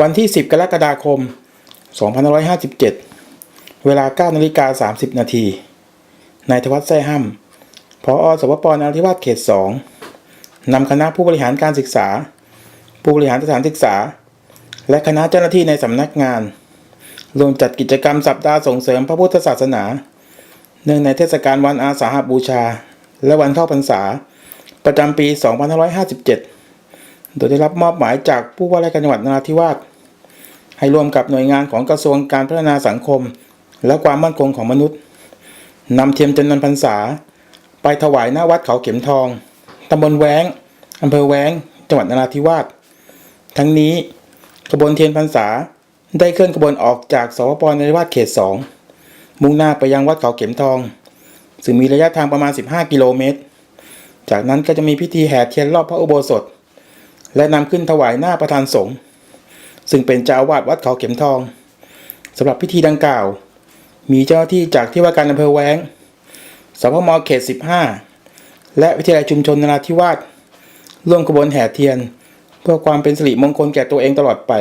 วันที่ 10 กรกฎาคม 2557 เวลา9นาฬิกา30 นาทีนายธวัฒน์แซ่ห้ำพอสวปนราธิวาสเขต 2นำคณะผู้บริหารการศึกษา ผู้บริหารสถานศึกษา และคณะเจ้าหน้าที่ในสำนักงานรวมจัดกิจกรรมสัปดาห์ส่งเสริมพระพุทธศาสนา เนื่องในเทศกาลวันอาสาฬหบูชา และวันเข้าพรรษา ประจำปี 2557 โดยได้รับมอบหมายจากผู้ว่าราชการจังหวัดนราธิวาส ให้ร่วมกับหน่วยงานของกระทรวงการพัฒนาสังคม และความมั่นคงของมนุษย์นำเทียมจำนวนพรรษา ไปถวายหน้าวัดเขาเข็มทองตำบลแวงอำเภอแวงจังหวัดนราธิวาสทั้งนี้ขบวนเทียนพรรษาได้เคลื่อนขบวนออกจากสวปนราธิวาสเขต 2 มุ่งหน้าไปยังวัดเขาเข็มทอง ซึ่งมีระยะทางประมาณ 15 กิโลเมตร จากนั้นก็จะมีพิธีแห่เทียนรอบพระอุโบสถ และนำขึ้นถวายหน้าประธานสงฆ์ ซึ่งเป็นเจ้าวาดวัดเขาเข็มทองสำหรับพิธีดังกล่าว มีเจ้าหน้าที่จากที่ว่าการอำเภอแว้งสพมเขต 15 และวิทยาลัยชุมชนนราธิวาสร่วมขบวนแห่เทียน เพื่อความเป็นสิริมงคลแก่ตัวเองตลอดไป